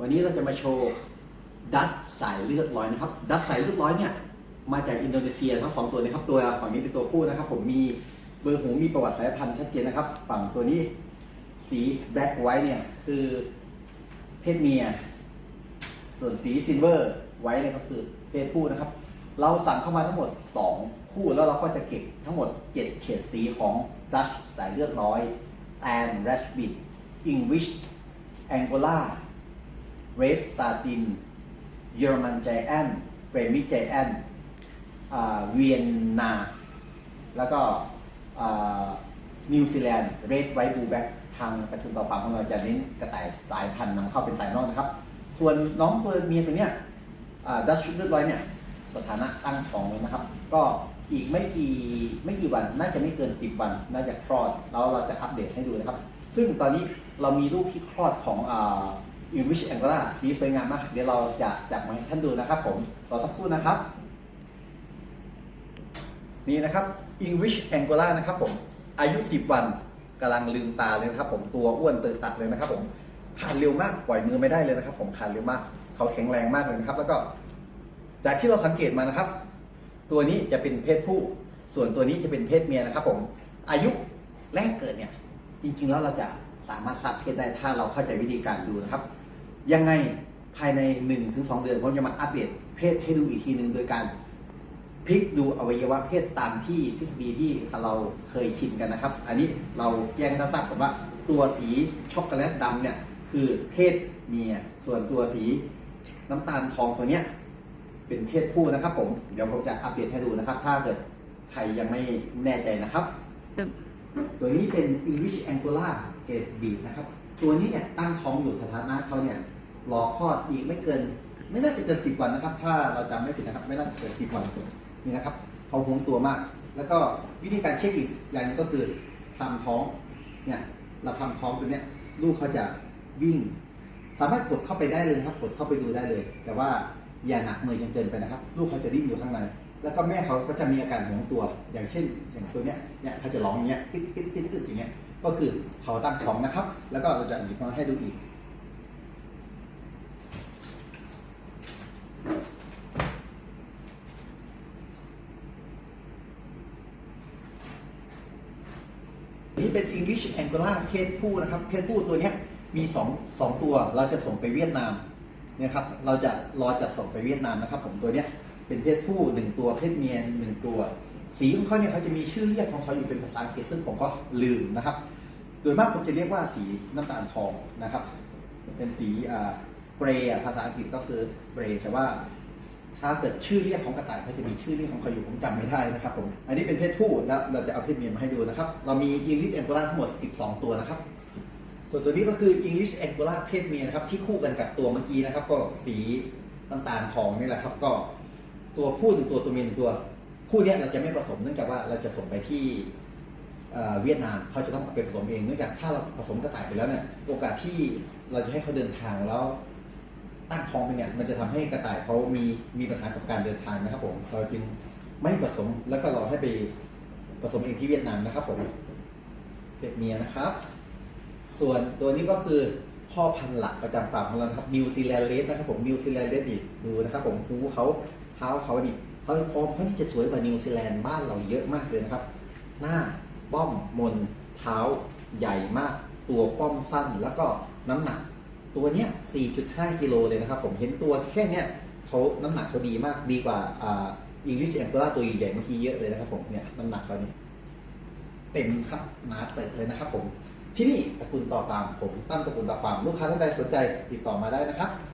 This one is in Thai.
วันนี้เราจะมาโชว์ดัตสายเลือดร้อยนะครับ ดัตสายเลือดร้อยเนี่ยมาจากอินโดนีเซียทั้งสองตัวนะครับ ตัวฝั่งนี้เป็นตัวผู้นะครับ ผมมีเบอร์หูมีประวัติสายพันธุ์ชัดเจนนะครับ ฝั่งตัวนี้สีแบล็กไวท์เนี่ยคือเพศเมีย ส่วนสีซิลเวอร์ไว้เนี่ยก็คือเพศผู้นะครับ เราสั่งเข้ามาทั้งหมด 2 คู่แล้วเราก็จะเก็บทั้งหมด 7 เฉดสีของดัชสายเลือดร้อยแอนแรชบิ t อิงวิชแองโกลา เรดซาติน เยอรมันใจแอนเฟรมิใจแอนเวียนนา แล้วก็นิวซีแลนด์เรดไวท์บูแบ็กทางประชุมต่อปากของเราจะเน้นกระต่ายสายพันธุ์นำเข้าเป็นสายนอกนะครับ ส่วนน้องตัวเมียตัวเนี้ยดัชเลือดร้อยเนี่ยสถานะตั้งท้องเลยนะครับ ก็อีกไม่กี่ไม่กี่วันน่าจะไม่เกิน 10 วัน น่าจะคลอดแล้วเราจะอัปเดตให้ดูนะครับ ซึ่งตอนนี้เรามีรูปที่คลอดของ อิวิชแองกลาสีสวยงามมาก เดี๋ยวเราจะจับมาให้ท่านดูนะครับผมรอสักครู่นะครับ นี่นะครับ English Angola นะครับผมอายุ 10 วันกำลังลืมตาเลยนะครับผมตัวอ้วนเตื่นตัดเลยนะครับผมคลานเร็วมากปล่อยมือไม่ได้เลยนะครับ ผมคลานเร็วมาก เขาแข็งแรงมากเลยนะครับ แล้วก็ จากที่เราสังเกตมานะครับ ตัวนี้จะเป็นเพศผู้ ส่วนตัวนี้จะเป็นเพศเมียนะครับ ผมอายุแรกเกิดเนี่ย จริงๆแล้วเราจะ สามารถทราบเพศได้ถ้าเราเข้าใจวิธีการดูนะครับ ยังไงภายใน 1-2 เดือนผมจะมาอัปเดตเพศให้ดูอีกทีหนึ่งโดยการพลิกดูอวัยวะเพศตามที่ทฤษฎีที่เราเคยชินกันนะครับ อันนี้เราแยกให้ทราบก่อนว่าตัวสีช็อกโกแลตดำเนี่ยคือเพศเมีย ส่วนตัวสีน้ำตาลทองตัวเนี้ยเป็นเพศผู้นะครับผม เดี๋ยวผมจะอัปเดตให้ดูนะครับ ถ้าเกิดใครยังไม่แน่ใจนะครับ ตัวนี้เป็น English Angola เกรดบีนะครับตัวนี้เนี่ยตั้งท้องอยู่สถานะเขาเนี่ยรอคลอดอีกไม่เกิน ไม่น่าจะเกินสิบวันนะครับ ถ้าเราจำไม่ผิดนะครับ ไม่น่าจะเกินสิบวันนี่นะครับเขาหวงตัวมาก แล้วก็วิธีการเช็คอีกอย่างหนึงก็คือทำท้องเนี่ยเราทำท้องตัวเนี้ยลูกเขาจะวิ่ง สามารถกดเข้าไปได้เลยครับ กดเข้าไปดูได้เลย แต่ว่าอย่าหนักมือจนเกินไปนะครับ ลูกเขาจะดิ้นอยู่ข้างใน แล้วก็แม่เขาก็จะมีอาการหวงตัว อย่างเช่น อย่างตัวเนี้ยเนี่ยเขาจะร้องอย่างเงี้ยปิ๊ดปิ๊ดปิ๊ดปิ๊ดอย่างเงี้ย ก็คือเขาตั้งท้องนะครับ แล้วก็เราจะหยิบมาให้ดูอีก นี่เป็น English Angola เพศผู้นะครับ เพศผู้ตัวเนี้ยมีสองสองตัว เราจะส่งไปเวียดนามเนี่ยครับ เราจะรอจัดส่งไปเวียดนามนะครับ ผมตัวเนี้ย เป็นเพศผู้หนึ่งตัวเพศเมียหนึ่งตัว สีของเขาเนี่ยเขาจะมีชื่อเรียกของเขาอยู่เป็นภาษาอังกฤษซึ่งผมก็ลืมนะครับ โดยมากผมจะเรียกว่าสีน้ำตาลทองนะครับ เป็นสีอ่าเกรย์ภาษาอังกฤษก็คือเกรย์แต่ว่าถ้าเกิดชื่อเรียกของกระต่ายเขาจะมีชื่อเรียกของเขาอยู่ผมจำไม่ได้นะครับผม อันนี้เป็นเพศผู้แล้วเราจะเอาเพศเมียมาให้ดูนะครับ เรามี English Angola ทั้งหมด 12 ตัวนะครับ ส่วนตัวนี้ก็คือ English Angola เพศเมียนะครับที่คู่กันกับตัวเมื่อกี้นะครับ ก็สีน้ำตาลทองนี่แหละครับก็ ตัวผู้หนึ่งตัวตัวเมียหนึ่งตัว คู่เนี้ยเราจะไม่ผสมเนื่องจากว่าเราจะส่งไปที่เวียดนามเขาจะต้องเอาไปผสมเองเนื่องจากถ้าเราผสมกระต่ายไปแล้วเนี่ยโอกาสที่เราจะให้เขาเดินทางแล้วตั้งท้องไปเนี่ยมันจะทำให้กระต่ายเขามีมีปัญหากับการเดินทางนะครับผมเราจึงไม่ผสมแล้วก็รอให้ไปผสมเองที่เวียดนามนะครับผมเพศเมียนะครับ ส่วนตัวนี้ก็คือพ่อพันธุ์หลักประจำฟาร์มของเราครับนิวซีแลนด์เลสนะครับผมนิวซีแลนด์เลสนี่ดูนะครับผมหูเขา เท้าเขานี่เขาพร้อมเขาที่จะสวยกว่านิวซีแลนด์บ้านเราเยอะมากเลยนะครับ หน้าป้อมมนเท้าใหญ่มาก ตัวป้อมสั้นแล้วก็น้ำหนัก ตัวเนี้ย 4.5 กิโลเลยนะครับ ผมเห็นตัวแค่เนี้ยเขาน้ำหนักเขาดีมากดีกว่าอ่าอิงลิชแองเกล่าตัวใหญ่เมื่อกี้เยอะเลยนะครับผมเนี่ยน้ำหนักเขานี่เต็มครับหนาเติบเลยนะครับ ผมที่นี่ตระกูลต่อปามผมตั้งตระกูลต่อปามลูกค้าท่านใดสนใจติดต่อมาได้นะครับ